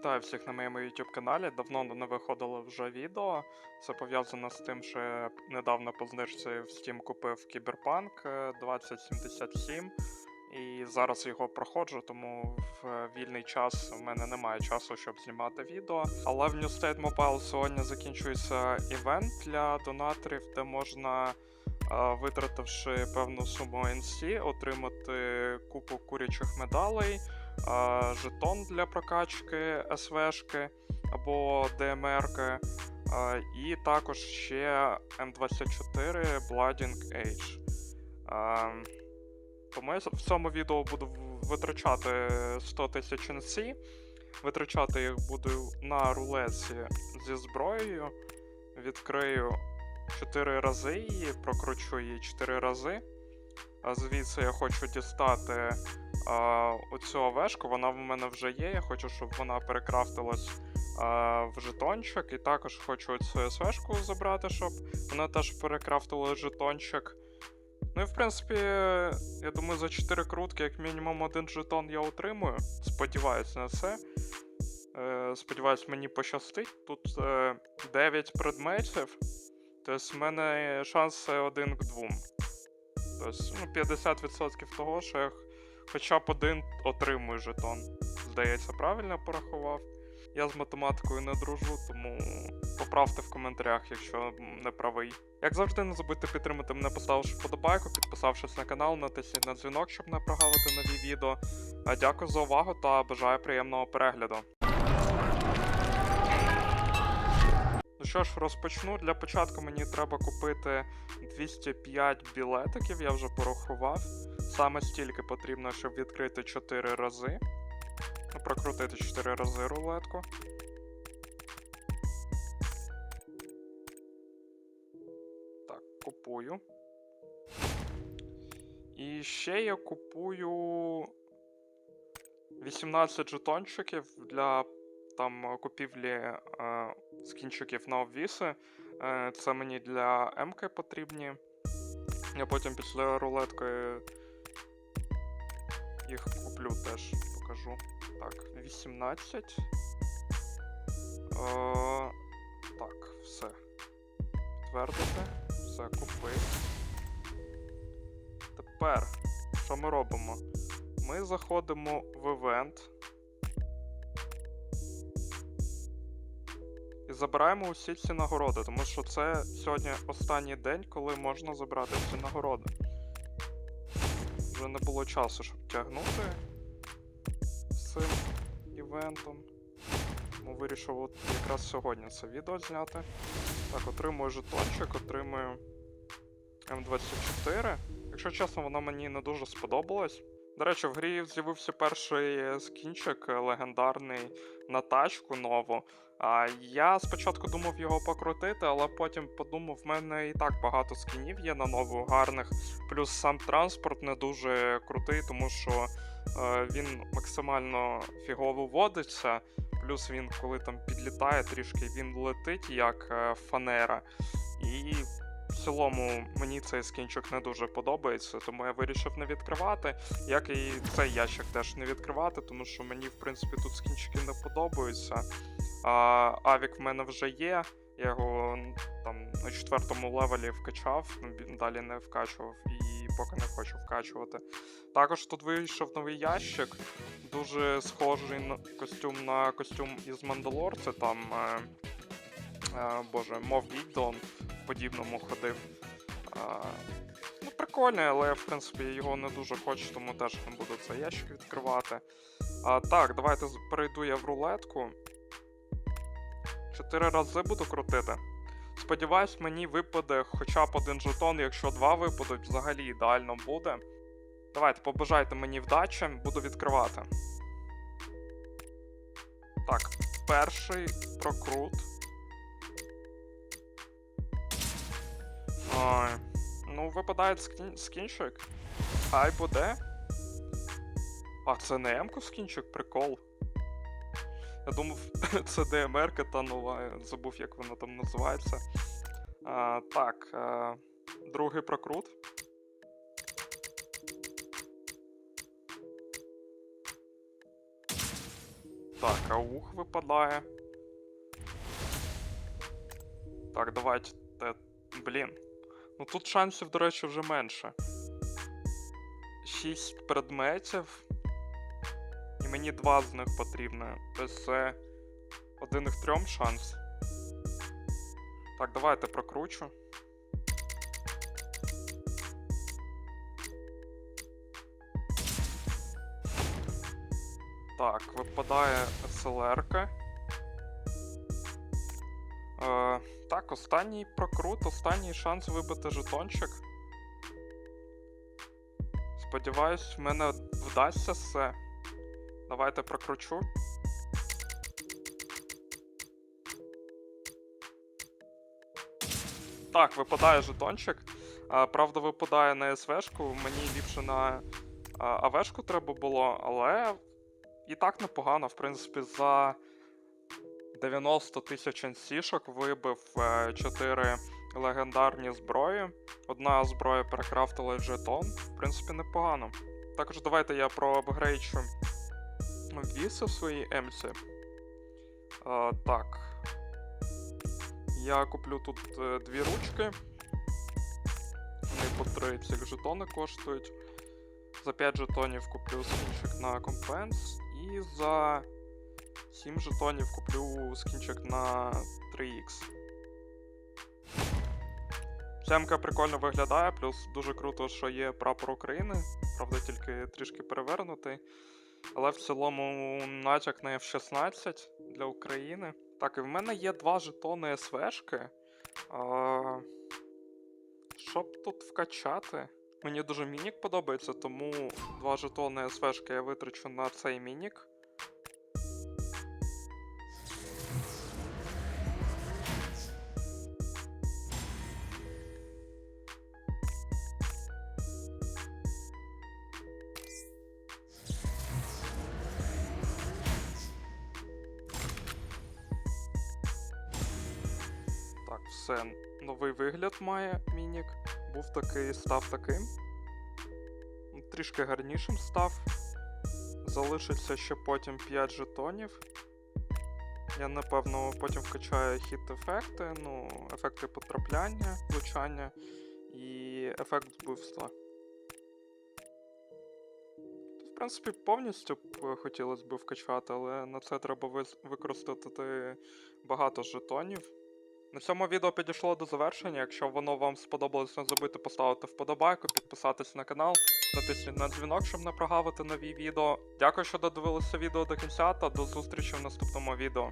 Вітаю всіх на моєму YouTube каналі. Давно не виходило вже відео. Це пов'язано з тим, що недавно по знижці в Steam купив Кіберпанк е, 2077. І зараз його проходжу, тому в вільний час в мене немає часу, щоб знімати відео. Але в New State Mobile сьогодні закінчується івент для донаторів, де можна, е, витративши певну суму NC, отримати купу курячих медалей жетон для прокачки СВшки або ДМРки, і також ще М24 Blooding Age. Тому я в цьому відео буду витрачати 100 тисяч NC. Витрачати їх буду на рулеці зі зброєю. Відкрию 4 рази її, прокручу її 4 рази. А звідси я хочу дістати а, оцю овешку, вона в мене вже є. Я хочу, щоб вона перекрафтилась а, в жетончик. І також хочу цю СВшку забрати, щоб вона теж перекрафтила жетончик. Ну і в принципі, я думаю, за 4 крутки, як мінімум, один жетон я отримую. Сподіваюсь на це. Е, сподіваюсь, мені пощастить. Тут е, 9 предметів. Тобто в мене шанси один к двом. Тобто, ну, 50% того, що я хоча б один отримую жетон. Здається, правильно порахував. Я з математикою не дружу, тому поправте в коментарях, якщо не правий. Як завжди, не забудьте підтримати мене, поставивши вподобайку, підписавшись на канал, натисніть на дзвінок, щоб не прогавити нові відео. Дякую за увагу та бажаю приємного перегляду. Що ж, розпочну. Для початку мені треба купити 205 білетиків, я вже порахував. Саме стільки потрібно, щоб відкрити 4 рази. Ну, Прокрутити 4 рази рулетку. Так, купую. І ще я купую 18 жетончиків для там купівлі е, скінчиків на обвіси. Е, це мені для М-ки потрібні. Я потім після рулетки їх куплю теж, покажу. Так, 18. Е, так, все. Підтвердити. Все, купив. Тепер, що ми робимо? Ми заходимо в івент. І забираємо усі ці нагороди, тому що це сьогодні останній день, коли можна забрати ці нагороди. Вже не було часу, щоб тягнути з цим івентом. Тому вирішив от якраз сьогодні це відео зняти. Так, отримую жетончик, отримую М24. Якщо чесно, воно мені не дуже сподобалось. До речі, в грі з'явився перший скінчик е, легендарний на тачку нову. А я спочатку думав його покрутити, але потім подумав, в мене і так багато скінів є на нову гарних. Плюс сам транспорт не дуже крутий, тому що е, він максимально фігово водиться. Плюс він, коли там підлітає трішки, він летить як е, фанера. І цілому мені цей скінчик не дуже подобається, тому я вирішив не відкривати. Як і цей ящик теж не відкривати, тому що мені, в принципі, тут скінчики не подобаються. А, Авік в мене вже є. Я його там на четвертому левелі вкачав, далі не вкачував і поки не хочу вкачувати. Також тут вийшов новий ящик, дуже схожий на костюм на костюм із Мандалорця. Там, е, е, боже, мов Гіддон подібному ходив. А, ну, прикольний, але я, в принципі, його не дуже хочу, тому теж не буду цей ящик відкривати. А, так, давайте перейду я в рулетку. Чотири рази буду крутити. Сподіваюсь, мені випаде хоча б один жетон, якщо два випадуть, взагалі ідеально буде. Давайте, побажайте мені вдачі, буду відкривати. Так, перший прокрут. Ой. Ну, випадає скін- скінчик. Хай буде. А, це не М-ку скінчик, прикол. Я думав, це ДМР-ка та нова, забув, як вона там називається. А, так, а, другий прокрут. Так, аух випадає. Так, давайте. Те... Блін. Ну тут шансів, до речі, вже менше. Шість предметів. І мені два з них потрібно. Це один к трьом шанс. Так, давайте прокручу. Так, випадає СЛР-ка. Так, останній прокрут, останній шанс вибити жетончик. Сподіваюсь, в мене вдасться все. Давайте прокручу. Так, випадає жетончик. А, правда, випадає на СВшку. Мені ліпше на АВшку треба було, але і так непогано, в принципі, за 90 тисяч ансішок вибив 4 легендарні зброї. Одна зброя перекрафтила жетон. В принципі, непогано. Також давайте я проапгрейчу віси в своїй емці. А, так. Я куплю тут е, дві ручки. Вони по 3 цих жетони коштують. За 5 жетонів куплю скінчик на компенс. І за 7 жетонів куплю скінчик на 3х. Семка прикольно виглядає, плюс дуже круто, що є прапор України. Правда, тільки трішки перевернутий. Але в цілому натяк на F16 для України. Так, і в мене є два жетони СВшки. А... Щоб тут вкачати? Мені дуже мінік подобається, тому два жетони СВшки я витрачу на цей мінік. Все, новий вигляд має мінік. Був такий, став таким. Трішки гарнішим став. Залишиться ще потім 5 жетонів. Я напевно потім вкачаю хіт-ефекти, ну, ефекти потрапляння, влучання і ефект вбивства. В принципі, повністю б хотілося б вкачати, але на це треба використати багато жетонів. На цьому відео підійшло до завершення. Якщо воно вам сподобалось, не забудьте поставити вподобайку, підписатись на канал, натисніть на дзвінок, щоб не прогавити нові відео. Дякую, що додивилися відео до кінця, та до зустрічі в наступному відео.